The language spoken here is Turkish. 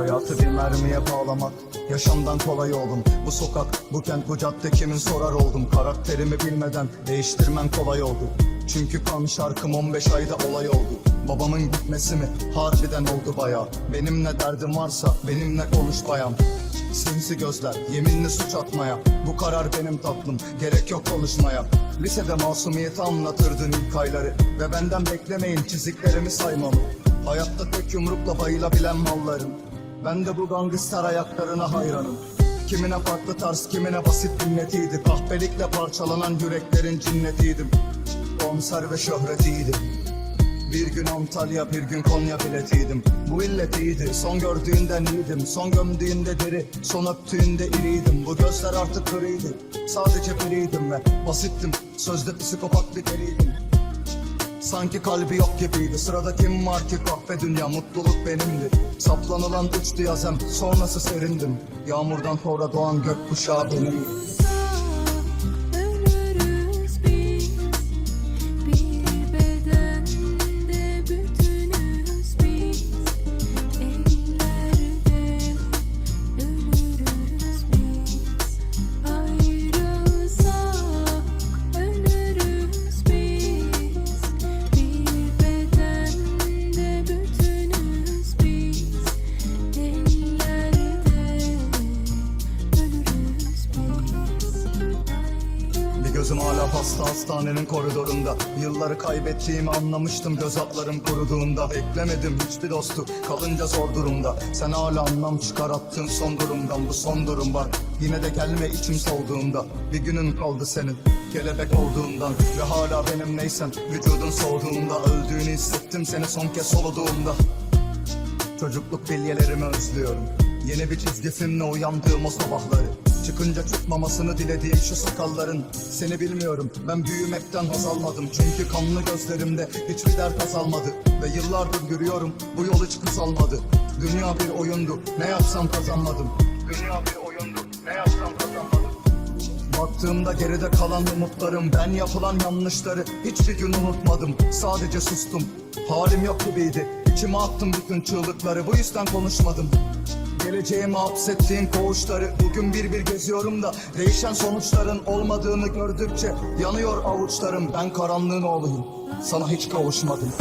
Hayatı bir mermiye bağlamak Yaşamdan kolay oldum. Bu sokak, bu kent, bu cadde kimin sorar oldum. Karakterimi bilmeden değiştirmen kolay oldu. Çünkü kan şarkım 15 ayda olay oldu. Babamın gitmesi mi? Harbiden oldu baya Benim ne derdim varsa benimle konuş bayan. Sinsi gözler, yeminli suç atmaya. Bu karar benim tatlım, gerek yok konuşmaya. Lisede masumiyeti anlatırdın ilk ayları. Ve benden beklemeyin çiziklerimi saymamı Hayatta tek yumrukla bayılabilen mallarım Ben de bu gangster ayaklarına hayranım. Kimine farklı tarz, kimine basit minnetiydi Kahpelikle parçalanan yüreklerin cinnetiydim. Konser ve şöhretiydim. Bir gün Antalya bir gün Konya biletiydim. Bu illet iyiydi son gördüğünden iyiydim Son gömdüğünde deri son öptüğünde iriydim. Bu gözler artık kırıydı sadece biriydim ve Basittim. Sözde psikopat bir deliydim Sanki kalbi yok gibiydi. Sırada kim var ki kahve dünya mutluluk benimdi. Saplanılan uçtu yazem sonrası serindim. Yağmurdan sonra doğan gökkuşağı benim gözüm hala hasta hastanenin koridorunda. Yılları kaybettiğimi anlamıştım göz atlarım kuruduğunda. Beklemedim hiçbir dostu kalınca zor durumda. Sen hala anlam çıkarattın son durumdan Bu son durum var. Yine de gelme içim soğuduğunda. Bir günün kaldı senin kelebek olduğundan. Ve hala benim neysen vücudun soğuduğunda. Öldüğünü hissettim seni son kez soluduğumda Çocukluk bilyelerimi özlüyorum. Yeni bir çizgi filmle uyandığım o sabahları Çıkınca çıkmamasını dilediğim şu sakalların Seni bilmiyorum ben büyümekten haz almadım. Çünkü kanlı gözlerimde hiçbir dert azalmadı Ve yıllardır yürüyorum bu yol hiç kısalmadı. Dünya bir oyundu ne yapsam kazanmadım. Dünya bir oyundu ne yapsam kazanmadım. Baktığımda geride kalan umutlarım Ben yapılan yanlışları hiçbir gün unutmadım. Sadece sustum Halim yok gibiydi. İçime attım bütün çığlıkları Bu yüzden konuşmadım Geleceğime hapsettiğin koğuşları Bugün bir bir geziyorum da Değişen sonuçların olmadığını gördükçe Yanıyor avuçlarım. Ben karanlığın oğluyum. Sana hiç kavuşmadım